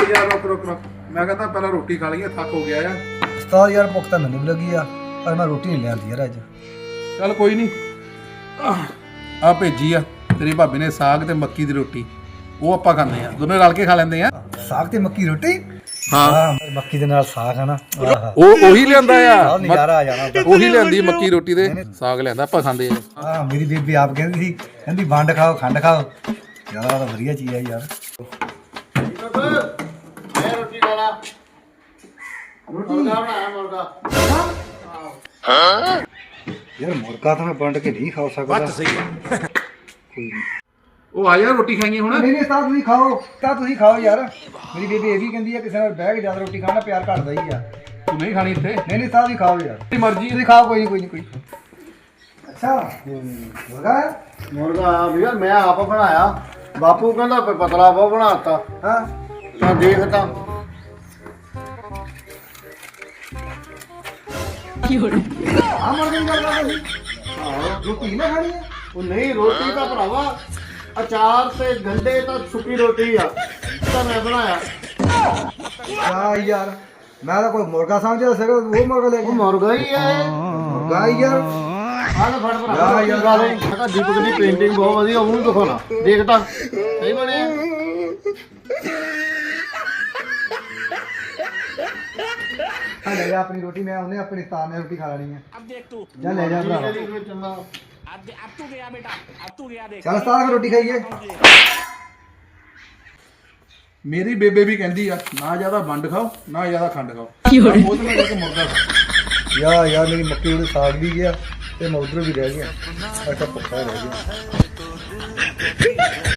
ਉਹ ਯਾਰ ਰੁਕ ਰੁਕ ਰੁਕ। ਮੈਂ ਕਹਿੰਦਾ ਪਹਿਲਾਂ ਰੋਟੀ ਖਾ ਲਈਏ ਥੱਕ ਹੋ ਗਿਆ ਆ ਉਸਤਾਦ ਯਾਰ ਭੁੱਖ ਤਾਂ ਮੈਨੂੰ ਵੀ ਲੱਗੀ ਆ ਪਰ ਮੈਂ ਰੋਟੀ ਨਹੀਂ ਲਿਆਂਦੀ ਯਾਰ ਅੱਜ। ਚੱਲ ਕੋਈ ਨਹੀਂ ਆ ਭੇਜੀ ਆ ਤੇਰੀ ਭਾਬੀ ਨੇ ਸਾਗ ਤੇ ਮੱਕੀ ਦੀ ਰੋਟੀ। ਉਹ ਆਪਾਂ ਖਾਂਦੇ ਆ ਦੋਨੇ ਰਲ ਕੇ ਖਾ ਲੈਂਦੇ ਆ। ਸਾਗ ਤੇ ਮੱਕੀ ਰੋਟੀ? ਹਾਂ। ਮੱਕੀ ਦੇ ਨਾਲ ਸਾਗ ਹੈ ਨਾ। ਆਹਾ। ਉਹ ਉਹੀ ਲਿਆਂਦਾ ਆ। ਨਜ਼ਾਰਾ ਆ ਜਾਣਾ। ਉਹੀ ਲਿਆਂਦੀ ਮੱਕੀ ਰੋਟੀ ਦੇ ਸਾਗ ਲਿਆਂਦਾ ਆਪਾਂ ਖਾਂਦੇ ਆ। ਹਾਂ ਮੇਰੀ ਬੇਬੀ ਆਪ ਕਹਿੰਦੀ ਸੀ ਕਹਿੰਦੀ ਵੰਡ ਖਾਓ ਖੰਡ ਖਾਓ। ਯਾਰ ਤਾਂ ਵਧੀਆ ਚੀਜ਼ ਹੈ ਯਾਰ। ਰੋਟੀ ਰੋਟੀ ਬਣਾਇਆ ਮੁਰਗਾ। ਯਾਰ ਮੁਰਗਾ ਤਾਂ ਮੈਂ ਵੰਡ ਕੇ ਨਹੀਂ ਖਾ ਸਕਦਾ। ਉਹ ਆ ਜਾ ਰੋਟੀ ਖਾਈਏ ਹੁਣ। ਨਹੀਂ ਨਹੀਂ ਤਾਂ ਤੁਸੀਂ ਖਾਓ ਤਾਂ ਤੁਸੀਂ ਖਾਓ ਯਾਰ। ਮੇਰੀ ਬੇਬੀ ਇਹ ਵੀ ਕਹਿੰਦੀ ਆ ਕਿਸੇ ਨਾਲ ਬਹਿ ਕੇ ਜ਼ਿਆਦਾ ਰੋਟੀ ਖਾਣਾ ਪਿਆਰ ਘਟਦਾ ਹੀ ਆ। ਤੂੰ ਨਹੀਂ ਖਾਣੀ ਇੱਥੇ? ਨਹੀਂ ਨਹੀਂ ਤਾਂ ਤੁਸੀਂ ਖਾਓ ਯਾਰ। ਤੇਰੀ ਮਰਜ਼ੀ ਤੁਸੀਂ ਖਾਓ ਕੋਈ ਨਹੀਂ ਕੋਈ ਨਹੀਂ ਕੋਈ ਅੱਛਾ ਮੁਰਗਾ ਹੈ? ਮੁਰਗਾ ਆ ਵੀਰ ਮੈਂ ਆਪ ਬਣਾਇਆ। ਬਾਪੂ ਕਹਿੰਦਾ ਵੀ ਪਤਲਾ ਬਹੁ ਬਣਾਤਾ ਹਾਂ। ਤਾਂ ਦੇਖ ਤਾਂ। ਆ ਮੁਰਗਾ ਹੀ ਕਰਦਾ ਤੁਸੀਂ ਹਾਂ ਰੋਟੀ ਨਾ ਖਾਣੀ ਹੈ ਉਹ ਨਹੀਂ ਰੋਟੀ ਤਾਂ ਭਰਾਵਾ ਅਚਾਰ ਤੇ ਗੰਡੇ ਤਾਂ ਸੁੱਕੀ ਰੋਟੀ ਆ। ਤਾਂ ਮੈਂ ਬਣਾਇਆ। ਆ ਯਾਰ ਮੈਂ ਤਾਂ ਕੋਈ ਮੁਰਗਾ ਸਮਝਿਆ ਸੀਗਾ ਉਹ ਮੁਰਗਾ ਲੈ ਉਹ ਕੇ ਮੁਰਗਾ ਹੀ ਹੈ ਮੁਰਗਾ ਹੀ ਯਾਰ। ਆ ਲੈ ਫੜ ਭਰਾ। ਯਾਰ। ਦੀਪਕ ਦੀ ਪੇਂਟਿੰਗ ਬਹੁਤ ਵਧੀਆ ਉਹਨੂੰ ਦਿਖਾਉਣਾ। ਦੇਖ ਤਾਂ। ਸਹੀ ਬਣੇ ਆ ਲੈ ਜਾ ਆਪਣੀ ਰੋਟੀ ਮੈਂ ਉਹਨੇ ਆਪਣੀ ਸਤਾਨ ਨੇ ਰੋਟੀ ਖਾ ਲੈਣੀ ਹੈ अब देख तू ਜਾ ਲੈ ਜਾ ਭਰਾ ਚੰਗਾ अब दे- अब तू गया बेटा अब तू गया देख ਚੱਲ ਸਤਾਨ ਫਿਰ ਰੋਟੀ ਖਾਈਏ ਮੇਰੀ ਬੇਬੇ ਵੀ ਕਹਿੰਦੀ ਆ ਨਾ ਜ਼ਿਆਦਾ ਵੰਡ ਖਾਓ ਨਾ ਜ਼ਿਆਦਾ ਖੰਡ ਖਾਓ ਉਹਦੇ ਨਾਲ ਜਾ ਕੇ ਮੁਰਗਾ ਖਾਓ ਯਾ ਯਾਰ ਮੇਰੀ ਮੱਕੀ ਉਹਦੇ ਸਾਗ ਵੀ ਗਿਆ ਤੇ ਮੈਂ ਉਧਰ ਵੀ ਰਹਿ ਗਿਆ ਅੱਛਾ ਭੁੱਖਾ ਰਹਿ ਗਿਆ